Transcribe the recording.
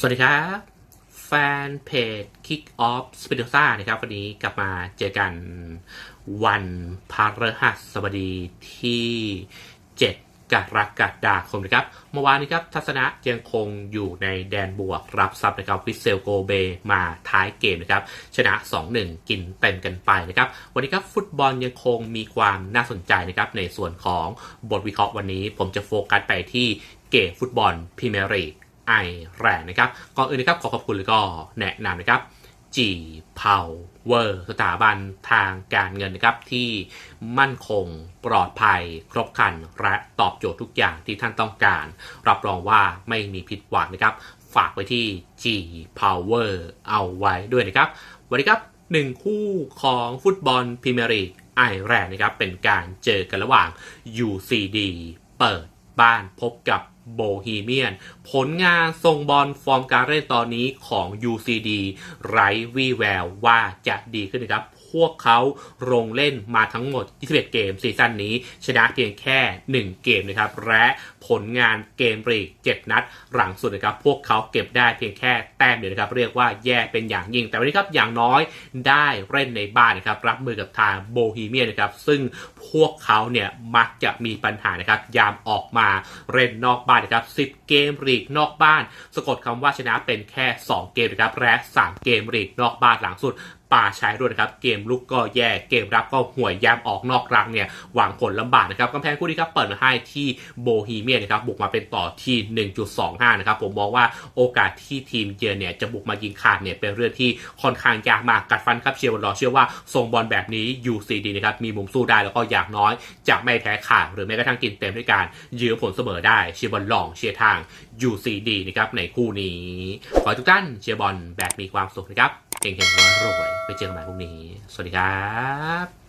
สวัสดีครับ แฟนเพจ Kick Off Spinoza นะครับ วันนี้กลับมาเจอกันวันพฤหัสบดีที่ 7กรกฎาคมนะครับ เมื่อวานนี้ครับ ทัศนะยังคงอยู่ในแดนบวกรับซับนะครับวิเซลโกเบมาท้ายเกมนะครับ ชนะ 2-1 กินเต็มกันไปนะครับ วันนี้ครับฟุตบอลยังคงมีความน่าสนใจนะครับในส่วนของบทวิเคราะห์วันนี้ ผมจะโฟกัสไปที่เกมฟุตบอลพรีเมียร์ลีก ไอแรงนะครับก่อนอื่นนะครับขอขอบคุณแล้วก็แนะนำนะครับ G Power สถาบันทางการเงินนะครับที่มั่นคงปลอดภัยครบครัน และตอบโจทย์ทุกอย่างที่ท่านต้องการ รับรองว่าไม่มีผิดหวังนะครับ ฝากไว้ที่ G Power เอาไว้ด้วยนะครับวันนี้ครับหนึ่งคู่ของฟุตบอลพรีเมียร์ลีกไอแรงนะครับเป็นการเจอกันระหว่าง UCD เปิดบ้านพบกับ โบฮีเมียน ผลงานทรงบอลฟอร์มการเล่นตอนนี้ของ UCD ไร้วี่แววว่าจะดีขึ้นนะครับ พวกเขาลงเล่นมาทั้งหมด 21 เกมซีซั่นนี้ ชนะเพียงแค่ 1 เกมนะครับ และผลงานเกมรีก 7 นัดหลังสุดนะครับ พวกเขาเก็บได้เพียงแค่ แต้มเดียวนะครับเรียกว่าแย่เป็นอย่างยิ่ง แต่วันนี้ครับอย่างน้อยได้เล่นในบ้านนะครับรับมือกับทางโบฮีเมียนะครับซึ่งพวกเขาเนี่ยมักจะมีปัญหานะครับยามออกมาเล่นนอกบ้านนะครับ 10 เกมรีกนอกบ้าน สะกดคำว่าชนะเป็นแค่ 2 เกมนะครับและ 3 เกมรีกนอกบ้านหลังสุด ป่าใช้ด้วยนะครับ เกมลุกก็แย่เกมรับก็ห่วยยามออกนอกรังเนี่ย หวังผลลำบากนะครับกำแพงคู่นี้ครับเปิดให้ที่โบฮีเมียนะครับบุกมาเป็นต่อที่ 1.25 นะครับ ผมมองว่าโอกาสที่ทีมเยือนเนี่ยจะบุกมายิงขาดเนี่ยเป็นเรื่องที่ค่อนข้างยากมากกัดฟันครับเชียร์บอลรอเชื่อว่าทรงบอลแบบนี้ UCD นะครับมีมุมสู้ได้แล้วก็อย่างน้อย จะไม่แพ้ขาดหรือแม้กระทั่งกินเต็มด้วยการยื้อผลเสมอได้เชียร์บอลลองเชียร์ทาง UCD นะครับในคู่นี้ ขอทุกท่านเชียร์บอลแบบมีความสุขนะครับ เก่งๆรวยๆไปเจอกันใหม่พรุ่งนี้ สวัสดีครับ